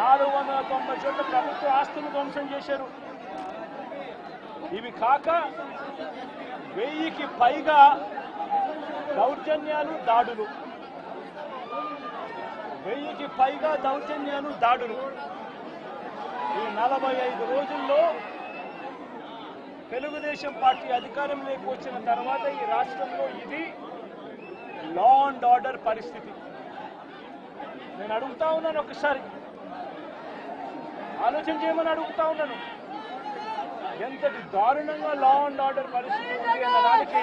నాలుగు వందల తొంభై చోట్ల ప్రభుత్వ ఆస్తులు ధ్వంసం చేశారు. ఇవి కాక వెయ్యికి పైగా దౌర్జన్యాలు దాడులు. వెయ్యికి పైగా దౌర్జన్యాలు దాడులు. ఈ నలభై ఐదు రోజుల్లో తెలుగుదేశం పార్టీ అధికారంలోకి వచ్చిన తర్వాత ఈ రాష్ట్రంలో ఇది లా అండ్ ఆర్డర్ పరిస్థితి. నేను అడుగుతా ఉన్నాను ఒకసారి. ఆలోచన చేయమని అడుగుతా ఉన్నాను. ఎంతటి దారుణంగా లా అండ్ ఆర్డర్ పరిస్థితి ఉంది అన్న దానికి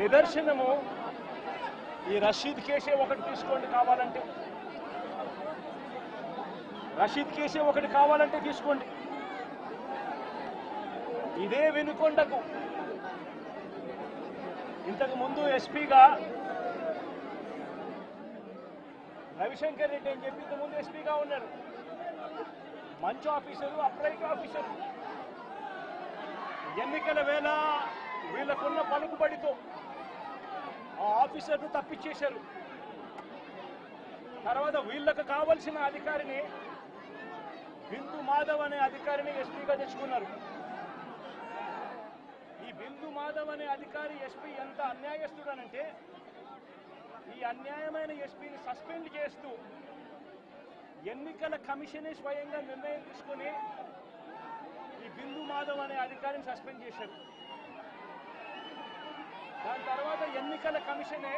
నిదర్శనము ఈ రషీద్ కేసే ఒకటి తీసుకోండి కావాలంటే. రషీద్ కేసే ఒకటి కావాలంటే తీసుకోండి. ఇదే వెనుకొండకు. ఇంతకు ముందు ఎస్పీగా రవిశంకర్ రెడ్డి అని చెప్పి ఇంతకు ముందు ఎస్పీగా ఉన్నారు మంచి ఆఫీసరు అప్రైట్ ఆఫీసరు. ఎన్నికల వేళ వీళ్ళకున్న పలుకుబడితో ఆ ఆఫీసర్ను తప్పించేశారు. తర్వాత వీళ్ళకు కావలసిన అధికారిని బిందు మాధవ్ అనే అధికారిని ఎస్పీగా తెచ్చుకున్నారు. ఈ బిందు మాధవ్ అనే అధికారి ఎస్పీ ఎంత అన్యాయస్తుడనంటే ఈ అన్యాయమైన ఎస్పీని సస్పెండ్ చేస్తూ ఎన్నికల కమిషనే స్వయంగా నిర్ణయం తీసుకుని ఈ బిందు మాధవ్ అనే అధికారిని సస్పెండ్ చేశారు. దాని తర్వాత ఎన్నికల కమిషనే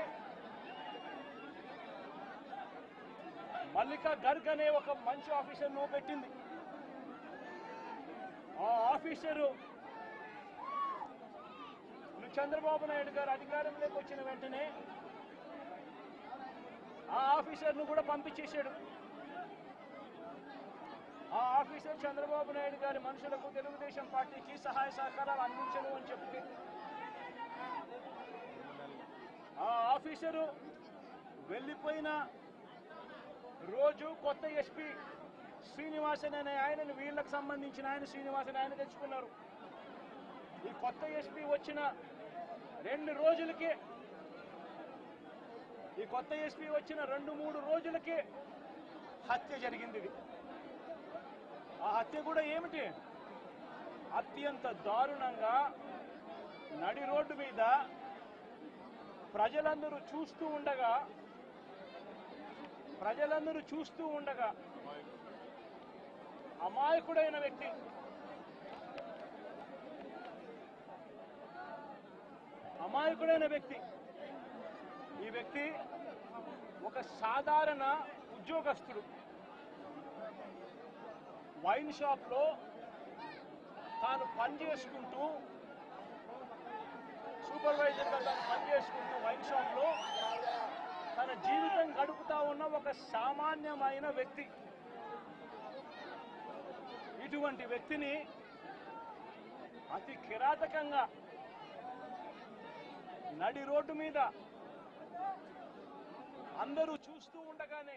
మల్లికా గర్గ్ అనే ఒక మంచి ఆఫీసర్ను పెట్టింది. ఆ ఆఫీసరు చంద్రబాబు నాయుడు గారు అధికారంలోకి వచ్చిన వెంటనే ఆ ఆఫీసర్ను కూడా పంపించేశాడు. ఆ ఆఫీసర్ చంద్రబాబు నాయుడు గారి మనుషులకు తెలుగుదేశం పార్టీకి సహాయ సహకారాలు అందించను అని చెప్తే ఆ ఆఫీసరు వెళ్ళిపోయిన రోజు కొత్త ఎస్పీ శ్రీనివాసన్ అనే ఆయనను వీళ్ళకి సంబంధించిన ఆయన శ్రీనివాసన్ ఆయన తెచ్చుకున్నారు. ఈ కొత్త ఎస్పీ వచ్చిన రెండు రోజులకి ఈ కొత్త ఎస్పీ వచ్చిన రెండు మూడు రోజులకే హత్య జరిగింది ఇది. ఆ హత్య కూడా ఏమిటి? అత్యంత దారుణంగా నడి రోడ్డు మీద ప్రజలందరూ చూస్తూ ఉండగా ప్రజలందరూ చూస్తూ ఉండగా అమాయకుడైన వ్యక్తి అమాయకుడైన వ్యక్తి ఈ వ్యక్తి ఒక సాధారణ ఉద్యోగస్తుడు. వైన్ షాప్లో తాను పని చేసుకుంటూ సూపర్వైజర్గా తాను పని చేసుకుంటూ వైన్ షాప్లో తన జీవితం గడుపుతా ఉన్న ఒక సామాన్యమైన వ్యక్తి. ఇటువంటి వ్యక్తిని అతి కిరాతకంగా నడి రోడ్డు మీద అందరూ చూస్తూ ఉండగానే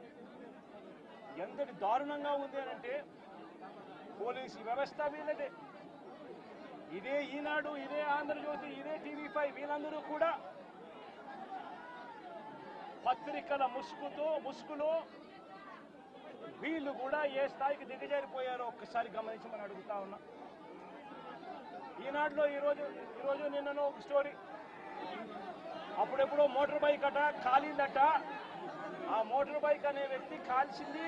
ఎంతటి దారుణంగా ఉంది అని అంటే పోలీసు వ్యవస్థ వీళ్ళదే ఇదే ఈనాడు ఇదే ఆంధ్రజ్యోతి ఇదే టీవీ ఫైవ్ వీళ్ళందరూ కూడా పత్రికల ముసుగుతో ముసుగులో వీళ్ళు కూడా ఏ స్థాయికి దిగజారిపోయారో ఒక్కసారి గమనించమని అడుగుతా ఉన్నా. ఈనాడులో ఈరోజు ఈరోజు నిన్ననో ఒక స్టోరీ. అప్పుడెప్పుడో మోటార్ బైక్ అట కాలిందట. ఆ మోటార్ బైక్ అనే వ్యక్తి కాల్చింది.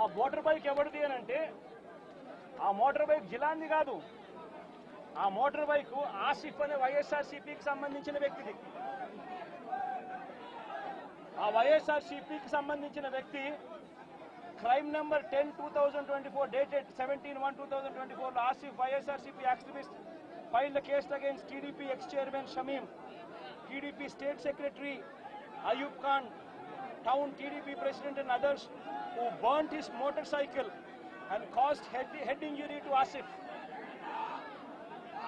ఆ మోటార్ బైక్ ఎవరిది అని అంటే ఆ మోటార్ బైక్ జిలాంది కాదు. ఆ మోటార్ బైక్ ఆసిఫ్ అనే వైఎస్ఆర్సీపీకి సంబంధించిన వ్యక్తిది. ఆ వైఎస్ఆర్సీపీకి సంబంధించిన వ్యక్తి crime number ten two thousand twenty four dated seventeen one two thousand twenty ఫోర్లో Asif YSRCP activist file the case against TDP ex chairman Shamim TDP state secretary Ayub Khan town TDP president and others who burnt his motorcycle and caused head, head injury to Asif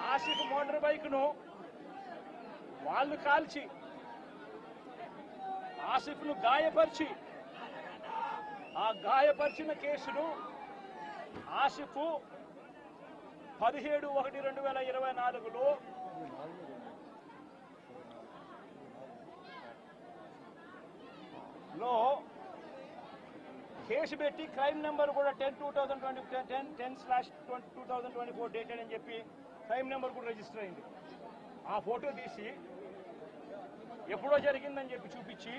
Asif motor బైక్ను వాళ్ళు కాల్చి ఆసిఫ్ను గాయపరిచి ఆ గాయపరిచిన కేసును ఆసిఫ్ పదిహేడు ఒకటి రెండు వేల ఇరవై నాలుగులో లో కేసు పెట్టి క్రైమ్ నెంబర్ కూడా ten two thousand twenty ten ten slash twenty two thousand twenty four dated అని చెప్పి క్రైమ్ నెంబర్ కూడా రిజిస్టర్ అయింది. ఆ ఫోటో తీసి ఎప్పుడో జరిగిందని చెప్పి చూపించి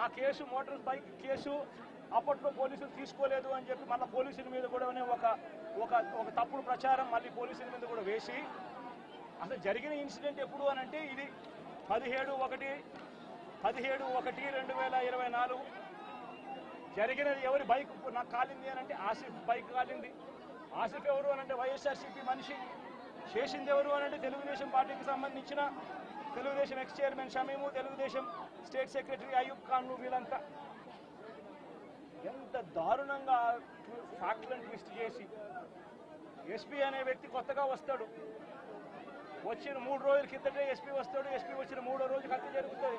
ఆ కేసు మోటార్ బైక్ కేసు అప్పట్లో పోలీసులు తీసుకోలేదు అని చెప్పి మళ్ళీ పోలీసుల మీద కూడా ఒక ఒక ఒక తప్పుడు ప్రచారం మళ్ళీ పోలీసుల మీద కూడా వేసి అసలు జరిగిన ఇన్సిడెంట్ ఎప్పుడు అని అంటే ఇది పదిహేడు ఒకటి పదిహేడు ఒకటి రెండు వేల ఇరవై నాలుగు. జరిగినది ఎవరి బైక్? నాకు కాలింది అని అంటే ఆసిఫ్ బైక్ కాలింది. ఆసిఫ్ ఎవరు అని అంటే వైఎస్ఆర్సీపీ మనిషి. చేసింది ఎవరు అని అంటే తెలుగుదేశం పార్టీకి సంబంధించిన Telugu Desam ex chairman Shamim Telugu Desam state secretary Ayub Khan వీళ్ళంతా. ఎంత దారుణంగా ఫ్యాక్ట్లను ట్విస్ట్ చేసి. ఎస్పీ అనే వ్యక్తి కొత్తగా వస్తాడు. వచ్చిన మూడు రోజుల కిందటే ఎస్పీ వస్తాడు ఎస్పీ వచ్చిన మూడో రోజు హత్య జరుగుతుంది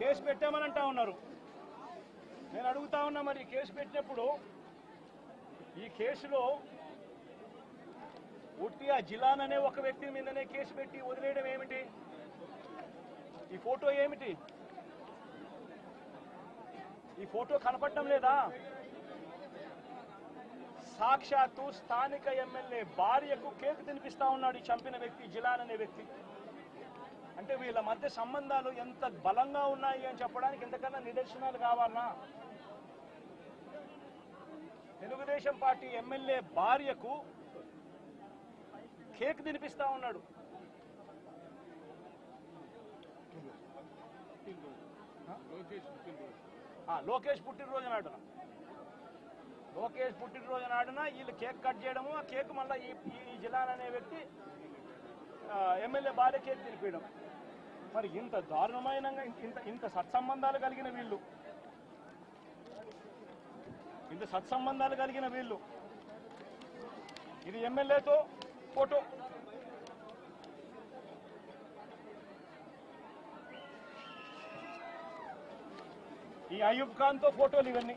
కేసు పెట్టామని అంటా ఉన్నారు. నేను అడుగుతా ఉన్నా మరి కేసు పెట్టినప్పుడు ఈ కేసులో ఉట్టి ఆ జిలాన్ అనే ఒక వ్యక్తి మీదనే కేసు పెట్టి వదిలేయడం ఏమిటి? ఈ ఫోటో ఏమిటి? ఈ ఫోటో కనపడటం లేదా? సాక్షాత్తు స్థానిక ఎమ్మెల్యే భార్యకు కేక్ తినిపిస్తా ఉన్నాడు ఈ చంపిన వ్యక్తి జిలాన్ అనే వ్యక్తి. అంటే వీళ్ళ మధ్య సంబంధాలు ఎంత బలంగా ఉన్నాయి అని చెప్పడానికి ఎంతకన్నా నిదర్శనాలు కావాలనా తెలుగుదేశం పార్టీ ఎమ్మెల్యే భార్యకు కేక్ తినిపిస్తా ఉన్నాడు. లోకేష్ పుట్టినరోజు నాడున. లోకేష్ పుట్టినరోజు నాడున వీళ్ళు కేక్ కట్ చేయడము ఆ కేక్ మళ్ళీ ఈ జిల్లాలనే అనే వ్యక్తి ఎమ్మెల్యే భార్య కేక్ తినిపించడం మరి ఇంత దారుణమైన ఇంత ఇంత సత్సంబంధాలు కలిగిన వీళ్ళు. ఇంత సత్సంబంధాలు కలిగిన వీళ్ళు. ఇది ఎమ్మెల్యేతో ఫోటో. ఈ అయూబ్ ఖాన్తో ఫోటోలు ఇవన్నీ.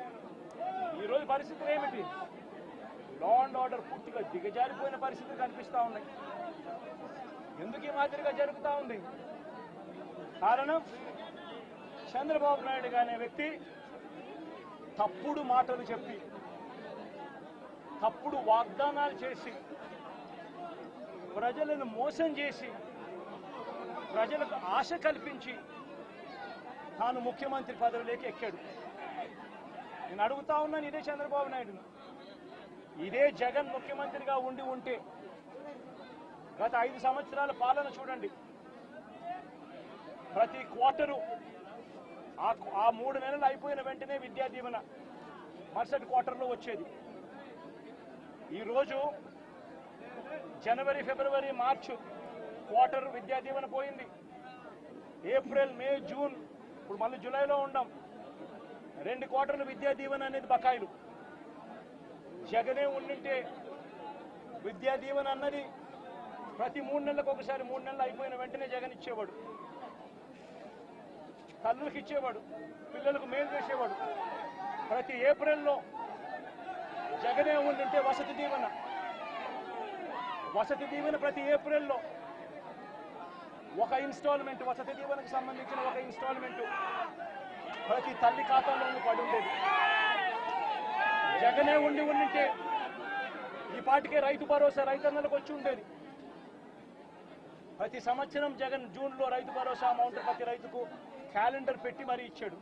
ఈరోజు పరిస్థితులు ఏమిటి? లా అండ్ ఆర్డర్ పూర్తిగా దిగజారిపోయిన పరిస్థితులు కనిపిస్తా ఉన్నాయి. ఎందుకు ఈ మాదిరిగా జరుగుతూ ఉంది? కారణం? చంద్రబాబు నాయుడు అనే వ్యక్తి తప్పుడు మాటలు చెప్పి తప్పుడు వాగ్దానాలు చేసి ప్రజలను మోసం చేసి ప్రజలకు ఆశ కల్పించి తాను ముఖ్యమంత్రి పదవిలోకి ఎక్కాడు. నేను అడుగుతా ఉన్నాను ఇదే చంద్రబాబు నాయుడును. ఇదే జగన్ ముఖ్యమంత్రిగా ఉండి ఉంటే గత ఐదు సంవత్సరాల పాలన చూడండి. ప్రతి క్వార్టరు ఆ ఆ మూడు నెలలు అయిపోయిన వెంటనే విద్యా దీవెన మరుసటి క్వార్టర్లో వచ్చేది. ఈరోజు జనవరి ఫిబ్రవరి మార్చు క్వార్టర్ విద్యా దీవెన పోయింది. ఏప్రిల్ మే జూన్ ఇప్పుడు మళ్ళీ జూలైలో ఉండం. రెండు క్వార్టర్లు విద్యా దీవెన అనేది బకాయిలు. జగనే ఉండింటే విద్యా దీవెన అన్నది ప్రతి మూడు నెలలకు ఒకసారి మూడు నెలలు అయిపోయిన వెంటనే జగన్ ఇచ్చేవాడు. తల్లులకు ఇచ్చేవాడు పిల్లలకు మేలు చేసేవాడు. ప్రతి ఏప్రిల్లో జగనే ఉండింటే వసతి దీవెన. వసతి దీవెన ప్రతి ఏప్రిల్లో ఒక ఇన్స్టాల్మెంట్ వసతి దీవెనకు సంబంధించిన ఒక ఇన్స్టాల్మెంట్. ప్రతి తల్లి ఖాతాలోనూ పడి ఉండేది. జగనే ఉండి ఉండింటే ఈ పాటికే రైతు భరోసా రైతన్నలకు వచ్చి ఉండేది. ప్రతి సంవత్సరం జగన్ జూన్లో రైతు భరోసా అమౌంట్ ప్రతి రైతుకు క్యాలెండర్ పెట్టి మరీ ఇచ్చాడు.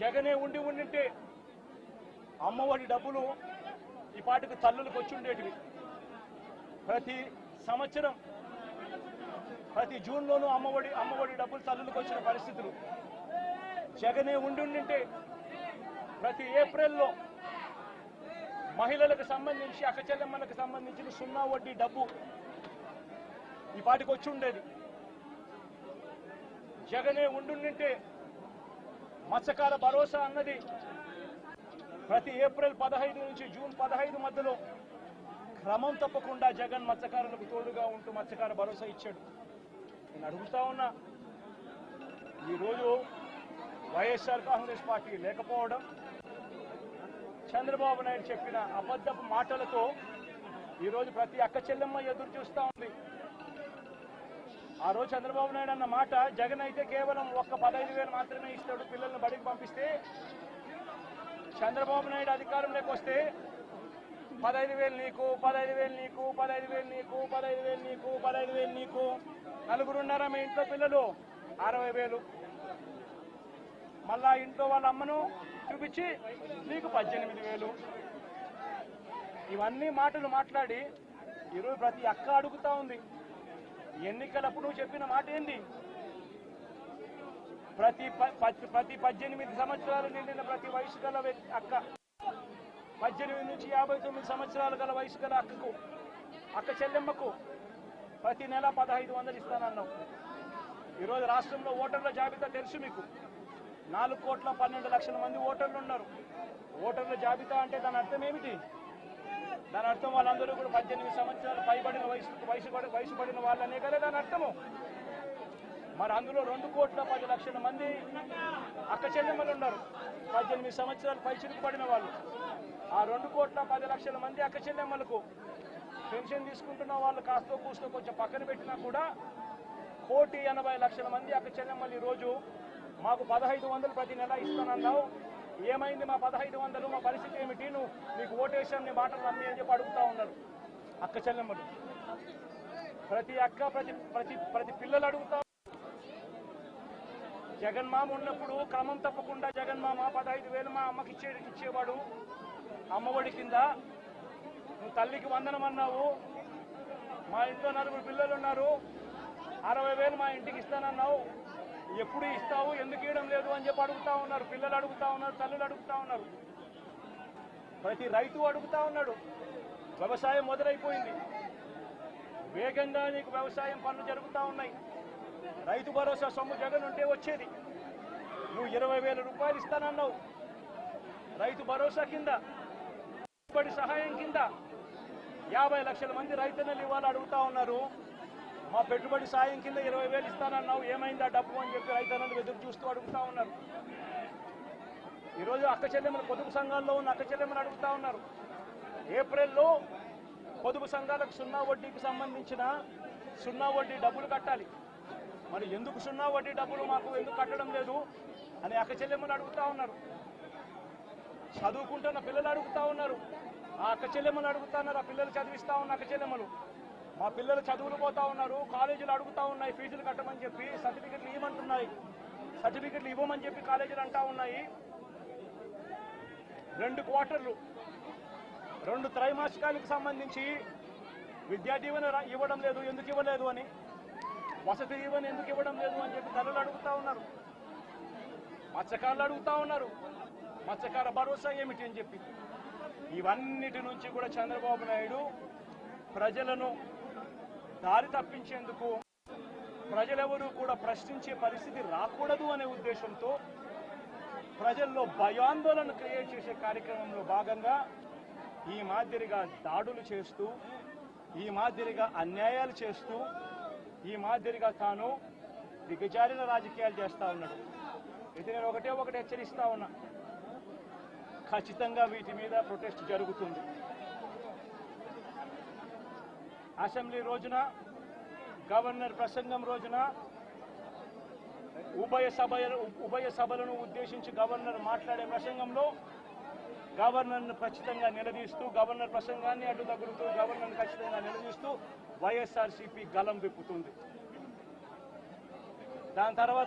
జగనే ఉండి ఉండింటే అమ్మఒడి డబ్బులు ఈ పాటికి తల్లులకు వచ్చి ఉండేటివి. ప్రతి సంవత్సరం ప్రతి జూన్లోనూ అమ్మఒడి అమ్మఒడి డబ్బులు తల్లులకు వచ్చిన పరిస్థితులు. జగనే ఉండుంటే ఉండింటే ప్రతి ఏప్రిల్లో మహిళలకు సంబంధించి అక్కచెల్లెమ్మలకు సంబంధించిన సున్నా వడ్డీ డబ్బు ఈ పాటికి వచ్చి ఉండేది జగనే ఉండుంటే మత్స్యకార భరోసా అన్నది ప్రతి ఏప్రిల్ పదహైదు నుంచి జూన్ పదహైదు మధ్యలో క్రమం తప్పకుండా జగన్ మత్స్యకారులకు తోడుగా ఉంటూ మత్స్యకార భరోసా ఇచ్చాడు. నేను అడుగుతా ఉన్నా ఈరోజు వైఎస్ఆర్ కాంగ్రెస్ పార్టీ లేకపోవడం చంద్రబాబు నాయుడు చెప్పిన అబద్ధపు మాటలతో ఈరోజు ప్రతి అక్క చెల్లెమ్మ ఎదురు చూస్తా ఉంది. ఆ రోజు చంద్రబాబు నాయుడు అన్న మాట జగన్ అయితే కేవలం ఒక్క పదహైదు వేలు మాత్రమే ఇస్తాడు పిల్లల్ని బడికి పంపిస్తే చంద్రబాబు నాయుడు అధికారంలోకి వస్తే పదహైదు వేలు నీకు పదహైదు వేలు నీకు పదహైదు వేలు నీకు పదహైదు వేలు నీకు పదహైదు వేలు నీకు. నలుగురున్నారా మీ ఇంట్లో పిల్లలు? అరవై వేలు. మళ్ళా ఇంట్లో వాళ్ళ అమ్మను చూపించి నీకు పద్దెనిమిది వేలు. ఇవన్నీ మాటలు మాట్లాడి ఈరోజు ప్రతి అక్క అడుగుతా ఉంది ఎన్నికలప్పుడు నువ్వు చెప్పిన మాట ఏంది? ప్రతి ప- ప- ప్రతి పద్దెనిమిది సంవత్సరాలు నిండిన ప్రతి వయసు గల వ్యక్తి అక్క. పద్దెనిమిది నుంచి యాభై తొమ్మిది సంవత్సరాలు గల వయసు గల అక్కకు అక్క చెల్లెమ్మకు ప్రతి నెల పదహైదు వందలు ఇస్తానన్నావు. ఈరోజు రాష్ట్రంలో ఓటర్ల జాబితా తెలుసు మీకు. నాలుగు కోట్ల పన్నెండు లక్షల మంది ఓటర్లు ఉన్నారు. ఓటర్ల జాబితా అంటే దాని అర్థం ఏమిటి? దాని అర్థం వాళ్ళందరూ కూడా పద్దెనిమిది సంవత్సరాలు పైబడిన వయసు వయసు వయసు పడిన వాళ్ళనే కదా దాని అర్థము? మరి అందులో రెండు కోట్ల పది లక్షల మంది అక్క చెల్లెమ్మలు ఉన్నారు. పద్దెనిమిది సంవత్సరాలు పైచిలకు పడిన వాళ్ళు. ఆ రెండు కోట్ల పది లక్షల మంది అక్క చెల్లెమ్మలకు పెన్షన్ తీసుకుంటున్న వాళ్ళు కాస్త కూస్తో కొంచెం పక్కన పెట్టినా కూడా కోటి ఎనభై లక్షల మంది అక్క చెల్లెమ్మలు ఈరోజు మాకు పదహైదు వందలు ప్రతి నెల ఇస్తానన్నావు. ఏమైంది మా పదహైదు వందలు? మా పరిస్థితి ఏమిటి? నువ్వు నీకు ఓటేషన్ నీ మాటలు నమ్మి అని చెప్పి అడుగుతా ఉన్నారు అక్క చెల్లెమ్మలు ప్రతి అక్క ప్రతి ప్రతి ప్రతి పిల్లలు అడుగుతా జగన్మామ ఉన్నప్పుడు క్రమం తప్పకుండా జగన్మామ పదహైదు వేలు మా అమ్మకి ఇచ్చే ఇచ్చేవాడు. అమ్మఒడి కింద నువ్వు తల్లికి వందనం అన్నావు. మా ఇంట్లో నలుగురు పిల్లలు ఉన్నారు. అరవై వేలు మా ఇంటికి ఇస్తానన్నావు. ఎప్పుడు ఇస్తావు? ఎందుకు ఇవ్వడం లేదు అని చెప్పి అడుగుతా ఉన్నారు. పిల్లలు అడుగుతా ఉన్నారు తల్లులు అడుగుతా ఉన్నారు. ప్రతి రైతు అడుగుతా ఉన్నాడు. వ్యవసాయం మొదలైపోయింది. వేగంగా నీకు వ్యవసాయం పనులు జరుగుతూ ఉన్నాయి. రైతు భరోసా సొమ్ము జగన్ ఉంటే వచ్చేది. నువ్వు ఇరవై వేల రూపాయలు ఇస్తానన్నావు. రైతు భరోసా కింద పెట్టుబడి సహాయం కింద యాభై లక్షల మంది రైతన్నలు ఇవాళ అడుగుతా ఉన్నారు. మా పెట్టుబడి సాయం కింద ఇరవై వేలు ఇస్తానన్నావు ఏమైందా డబ్బు అని చెప్పి రైతన్నలు ఎదురు చూస్తూ అడుగుతా ఉన్నారు. ఈరోజు అక్క చెల్లెమ్మలు పొదుపు సంఘాల్లో ఉన్న అక్క చెల్లెమ్మలు అడుగుతా ఉన్నారు. ఏప్రిల్లో పొదుపు సంఘాలకు సున్నా వడ్డీకి సంబంధించిన సున్నా వడ్డీ డబ్బులు కట్టాలి. మరి ఎందుకు సున్నా వడ్డీ డబ్బులు మాకు ఎందుకు కట్టడం లేదు అని అక్క చెల్లెమ్మలు అడుగుతా ఉన్నారు. చదువుకుంటున్న పిల్లలు అడుగుతా ఉన్నారు. ఆ అక్క చెల్లెమ్మలు అడుగుతా ఉన్నారు ఆ పిల్లలు చదివిస్తా ఉన్న అక్క చెల్లెమ్మలు. మా పిల్లలు చదువులు పోతా ఉన్నారు కాలేజీలు అడుగుతా ఉన్నాయి ఫీజులు కట్టమని చెప్పి సర్టిఫికెట్లు ఇవ్వమంటున్నాయి. సర్టిఫికెట్లు ఇవ్వమని చెప్పి కాలేజీలు అంటా ఉన్నాయి. రెండు క్వార్టర్లు రెండు త్రైమాసికాలకు సంబంధించి విద్యా దీవెన ఇవ్వడం లేదు ఎందుకు ఇవ్వలేదు అని. వసతి దీవెన ఎందుకు ఇవ్వడం లేదు అని చెప్పి తల్లులు అడుగుతా ఉన్నారు. మత్స్యకారులు అడుగుతా ఉన్నారు. మత్స్యకార భరోసా ఏమిటి అని చెప్పి. ఇవన్నిటి నుంచి కూడా చంద్రబాబు నాయుడు ప్రజలను దారి తప్పించేందుకు ప్రజలెవరూ కూడా ప్రశ్నించే పరిస్థితి రాకూడదు అనే ఉద్దేశంతో ప్రజల్లో భయాందోళన క్రియేట్ చేసే కార్యక్రమంలో భాగంగా ఈ మాదిరిగా దాడులు చేస్తూ ఈ మాదిరిగా అన్యాయాలు చేస్తూ ఈ మాదిరిగా తాను దిగజారిన రాజకీయాలు చేస్తా ఉన్నాడు. ఇది నేను ఒకటే ఒకటి హెచ్చరిస్తా ఉన్నా. ఖచ్చితంగా వీటి మీద ప్రొటెస్ట్ జరుగుతుంది. అసెంబ్లీ రోజున గవర్నర్ ప్రసంగం రోజున ఉభయ సభ ఉభయ సభలను ఉద్దేశించి గవర్నర్ మాట్లాడే ప్రసంగంలో గవర్నర్ను ఖచ్చితంగా నిలదీస్తూ గవర్నర్ ప్రసంగాన్ని అడ్డు తగులుతూ గవర్నర్ను ఖచ్చితంగా నిలదీస్తూ వైఎస్ఆర్సీపీ గలం విప్పుతుంది. దాని తర్వాత